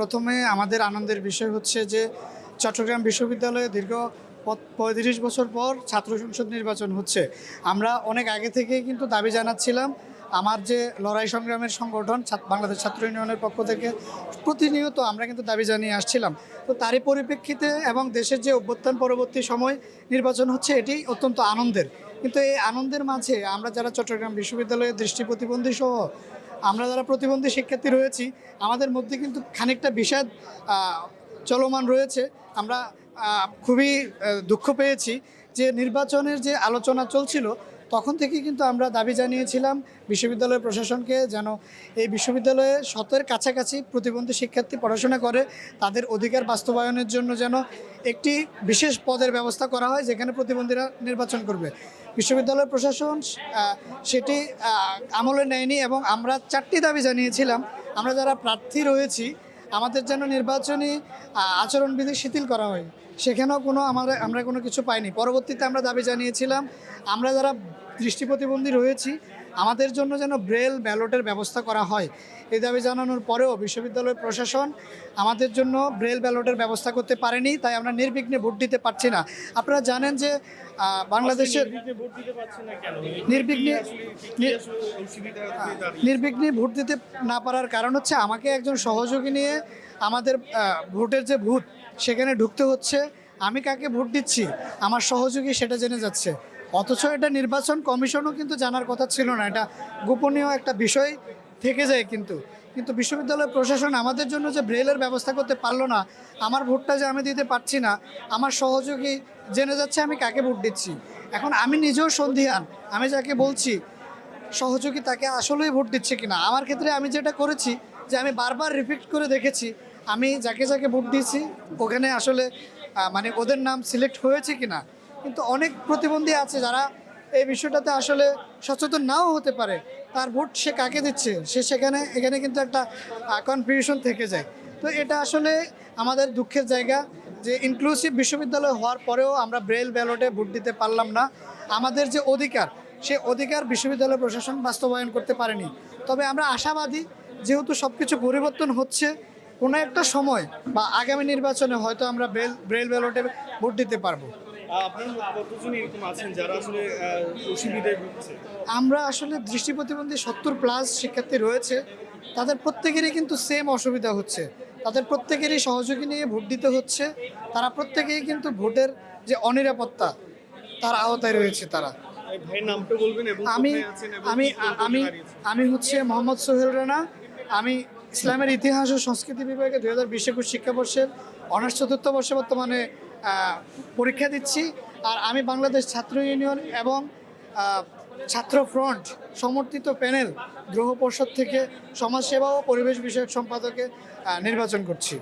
প্রথমে আমাদের আনন্দের বিষয় হচ্ছে যে চট্টগ্রাম বিশ্ববিদ্যালয়ে দীর্ঘ পঁয়ত্রিশ বছর পর ছাত্র সংসদ নির্বাচন হচ্ছে। আমরা অনেক আগে থেকেই কিন্তু দাবি জানাচ্ছিলাম, আমার যে লড়াই সংগ্রামের সংগঠন বাংলাদেশ ছাত্র ইউনিয়নের পক্ষ থেকে প্রতিনিয়ত আমরা কিন্তু দাবি জানিয়ে আসছিলাম। তো তারই পরিপ্রেক্ষিতে এবং দেশের যে অভ্যুত্থান পরবর্তী সময় নির্বাচন হচ্ছে, এটি অত্যন্ত আনন্দের। কিন্তু এই আনন্দের মাঝে আমরা যারা চট্টগ্রাম বিশ্ববিদ্যালয়ের দৃষ্টি প্রতিবন্ধী সহ, আমরা যারা প্রতিবন্ধী শিক্ষার্থী রয়েছি, আমাদের মধ্যে কিন্তু খানিকটা বিষাদ চলমান রয়েছে। আমরা খুবই দুঃখ পেয়েছি যে নির্বাচনের যে আলোচনা চলছিল তখন থেকে কিন্তু আমরা দাবি জানিয়েছিলাম বিশ্ববিদ্যালয় প্রশাসনকে যেন এই বিশ্ববিদ্যালয়ে শতের কাছাকাছি প্রতিবন্ধী শিক্ষার্থী পড়াশোনা করে। তাদের অধিকার বাস্তবায়নের জন্য যেন একটি বিশেষ পদের ব্যবস্থা করা হয় যেখানে প্রতিবন্ধীরা নির্বাচন করবে। বিশ্ববিদ্যালয় প্রশাসন সেটি আমলে নেয়নি এবং আমরা চারটি দাবি জানিয়েছিলাম। আমরা যারা প্রার্থী রয়েছি, আমাদের যেন নির্বাচনী আচরণবিধি শিথিল করা হয়। সেখানেও কোনো আমরা আমরা কোনো কিছু পাইনি। পরবর্তীতে আমরা দাবি জানিয়েছিলাম, আমরা যারা দৃষ্টি প্রতিবন্ধী রয়েছি আমাদের জন্য যেন ব্রেল ব্যালটের ব্যবস্থা করা হয়। এই দাবি জানানোর পরেও বিশ্ববিদ্যালয় প্রশাসন আমাদের জন্য ব্রেল ব্যালটের ব্যবস্থা করতে পারেনি, তাই আমরা নির্বিঘ্নে ভোট দিতে পারছি না। আপনারা জানেন যে বাংলাদেশের নির্বিঘ্নে ভোট নির্বিঘ্নে ভোট দিতে না পারার কারণ হচ্ছে আমাকে একজন সহযোগী নিয়ে আমাদের ভোটের যে ভূত সেখানে ঢুকতে হচ্ছে। আমি কাকে ভোট দিচ্ছি? আমার সহযোগী সেটা জেনে যাচ্ছে। অথচ এটা নির্বাচন কমিশনও কিন্তু জানার কথা ছিল না। এটা গোপনীয় একটা বিষয় থেকে যায় কিন্তু। কিন্তু বিশ্ববিদ্যালয় প্রশাসন আমাদের জন্য যে ব্রেলের ব্যবস্থা করতে পারল না, আমার ভোটটা যে আমি দিতে পারছি না, আমার সহযোগী জেনে যাচ্ছে আমি কাকে ভোট দিচ্ছি। এখন আমি নিজেও সন্ধিহান, আমি যাকে বলছি, সহযোগী তাকে আসলেই ভোট দিচ্ছে কিনা? আমার ক্ষেত্রে আমি যেটা করেছি যে আমি বারবার রিপিট করে দেখেছি, আমি যাকে যাকে ভোট দিয়েছি, ওখানে আসলে মানে ওদের নাম সিলেক্ট হয়েছে কিনা কিন্তু অনেক প্রতিবন্ধী আছে যারা এই বিষয়টাতে আসলে সচেতন নাও হতে পারে। তার ভোট সে কাকে দিচ্ছে? সে সেখানে, এখানে কিন্তু একটা কনফিউশন থেকে যায়। তো এটা আসলে আমাদের দুঃখের জায়গা যে ইনক্লুসিভ বিশ্ববিদ্যালয় হওয়ার পরেও আমরা ব্রেল ব্যালটে ভোট দিতে পারলাম না। আমাদের যে অধিকার, সে অধিকার বিশ্ববিদ্যালয় প্রশাসন বাস্তবায়ন করতে পারেনি। তবে আমরা আশাবাদী, যেহেতু সব কিছু পরিবর্তন হচ্ছে, কোনো একটা সময় বা আগামী নির্বাচনে হয়তো আমরা ব্রেল ব্রেল ব্যালটে ভোট দিতে পারব। আপনার কতজন এরকম আছেন যারা আসলে অসুবিধায় ভুগছে আমরা আসলে দৃষ্টি প্রতিবন্ধী সত্তর প্লাস শিক্ষার্থী রয়েছে। তাদের প্রত্যেকেরই কিন্তু সেম অসুবিধা হচ্ছে। তাদের প্রত্যেকেরই সহযোগী নিয়ে ভোট দিতে হচ্ছে। তারা প্রত্যেকেই কিন্তু ভোটের যে অনিরাপত্তা তার আওতায় রয়েছে তারা। আমি আমি আমি আমি হচ্ছে মোহাম্মদ সোহেল রানা। আমি ইসলামের ইতিহাস ও সংস্কৃতি বিভাগে দুই হাজার বিশ একুশ শিক্ষাবর্ষের অনার্স চতুর্থ বর্ষে বর্তমানে পরীক্ষা দিচ্ছি। আর আমি বাংলাদেশ ছাত্র ইউনিয়ন এবং ছাত্র ফ্রন্ট সমর্থিত প্যানেল গ্রহ পর্ষদ থেকে সমাজসেবা ও পরিবেশ বিষয়ক সম্পাদকে নির্বাচন করছি।